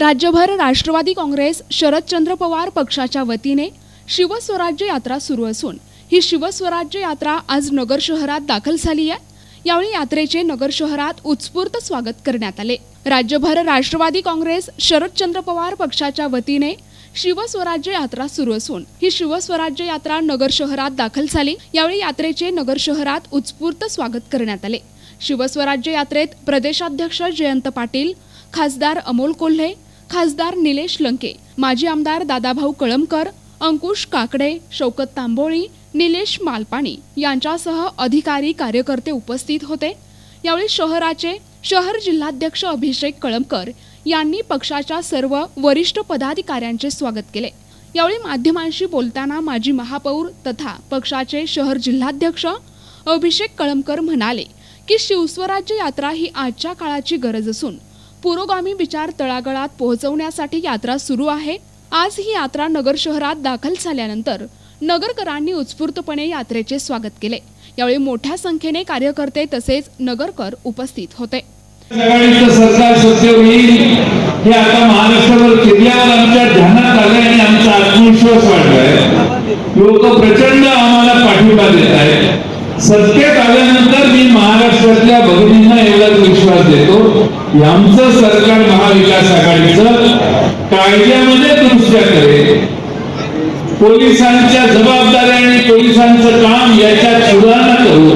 राज्यभर राष्ट्रवादी काँग्रेस शरदचंद्र पवार पक्षाच्या वतीने शिवस्वराज्य यात्रा सुरू असून ही शिवस्वराज्य यात्रा आज नगर शहरात दाखल झाली आहे. यावेळी यात्रेचे नगर शहरात उत्स्फूर्त स्वागत करण्यात आले. राज्यभर राष्ट्रवादी काँग्रेस शरदचंद्र पवार पक्षाच्या वतीने शिवस्वराज्य यात्रा सुरू असून ही शिवस्वराज्य यात्रा नगर शहरात दाखल झाली. यावेळी यात्रेचे नगर शहरात उत्स्फूर्त स्वागत करण्यात आले. शिवस्वराज्य यात्रेत प्रदेशाध्यक्ष जयंत पाटील खासदार अमोल कोल्हे खासदार निलेश लंके माजी आमदार दादाभाऊ कळमकर अंकुश काकडे शौकत तांबोळी निलेश मालपाणी यांच्यासह अधिकारी कार्यकर्ते उपस्थित होते. यावेळी शहराचे शहर जिल्हाध्यक्ष अभिषेक कळमकर यांनी पक्षाच्या सर्व वरिष्ठ पदाधिकाऱ्यांचे स्वागत केले. यावेळी माध्यमांशी बोलताना माजी महापौर तथा पक्षाचे शहर जिल्हाध्यक्ष अभिषेक कळमकर म्हणाले की शिवस्वराज्य यात्रा ही आजच्या काळाची गरज असून पुरोगामी विचार तळागळात पोहोचवण्यासाठी यात्रा सुरू आहे. आज ही यात्रा नगर शहरात दाखल झाल्यानंतर नगरकरांनी उत्स्फूर्तपणे यात्रेचे स्वागत केले. यावेळी मोठ्या संख्येने कार्यकर्ते तसेच नगरकर उपस्थित होते. सरकार सत्तेवर येईल हे आता महाराष्ट्रावर फिरल्यावर आमच्या ध्यानात आलंय आणि आमचा आत्मविश्वास वाढलाय. लोक प्रचंड आम्हाला पाठिंबा देत आहेत सत्तेत आल्यानंतर मी महाराष्ट्रातल्या भगिनींना विश्वास देतो. की आमचं सरकार महाविकास आघाडीचं कायद्यामध्ये दुरुस्त्या करेल. पोलिसांच्या जबाबदाऱ्या आणि पोलिसांचं काम याच्यात सुधारणा करू.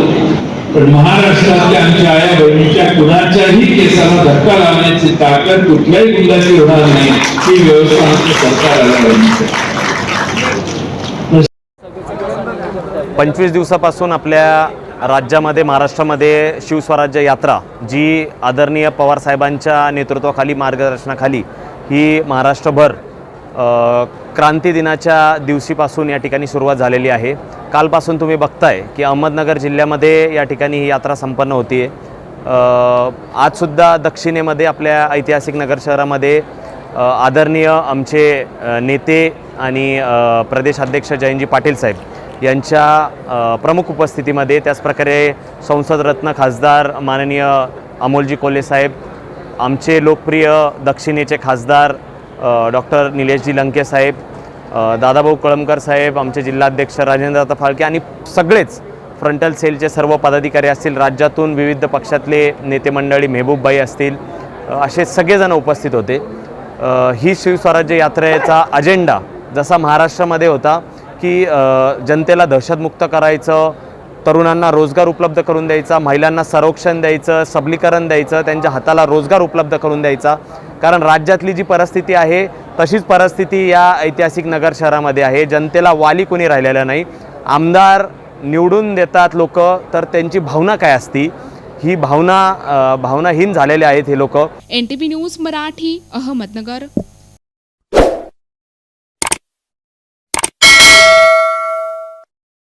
पण महाराष्ट्रातल्या आमच्या आया बहिणीच्या कुणाच्याही केसाला धक्का लावण्याची ताकद कुठल्याही गुंडाची होणार नाही. ही व्यवस्था आमच्या सरकारला बहिणीचं. पंचवीस दिवसापासून आपल्या राज्यामध्ये महाराष्ट्रामध्ये शिवस्वराज्य यात्रा जी आदरणीय पवारसाहेबांच्या नेतृत्वाखाली मार्गदर्शनाखाली ही महाराष्ट्रभर क्रांतीदिनाच्या क्रांती दिनाच्या दिवशीपासून या ठिकाणी सुरुवात झालेली आहे. कालपासून तुम्ही बघताय की अहमदनगर जिल्ह्यामध्ये या ठिकाणी ही यात्रा संपन्न होती आहे आजसुद्धा दक्षिणेमध्ये आपल्या ऐतिहासिक नगर शहरामध्ये आदरणीय आमचे नेते आणि प्रदेशाध्यक्ष जयंतजी पाटील साहेब यांच्या प्रमुख उपस्थितीमध्ये त्याचप्रकारे संसदरत्न खासदार माननीय अमोलजी कोल्हे साहेब आमचे लोकप्रिय दक्षिणेचे खासदार डॉक्टर निलेशजी लंके साहेब दादाभाऊ कळमकर साहेब आमचे जिल्हाध्यक्ष राजेंद्र फाळके आणि सगळेच फ्रंटल सेलचे सर्व पदाधिकारी असतील राज्यातून विविध पक्षातले नेते मंडळी मेहबूबबाई असतील असे सगळेजण उपस्थित होते. ही शिवस्वराज्य यात्रेचा अजेंडा जसा महाराष्ट्रामध्ये होता की जनतेला दहशतमुक्त करायचं तरुणांना रोजगार उपलब्ध करून द्यायचा महिलांना संरक्षण द्यायचं सबलीकरण द्यायचं त्यांच्या हाताला रोजगार उपलब्ध करून द्यायचा. कारण राज्यातली जी परिस्थिती आहे तशीच परिस्थिती या ऐतिहासिक नगर शहरामध्ये आहे. जनतेला वाली कोणी राहिलेलं नाही. आमदार निवडून देतात लोक तर त्यांची भावना काय असती? ही भावना भावनाहीन झालेले आहेत हे लोक. N T news Marathi Ahmednagar.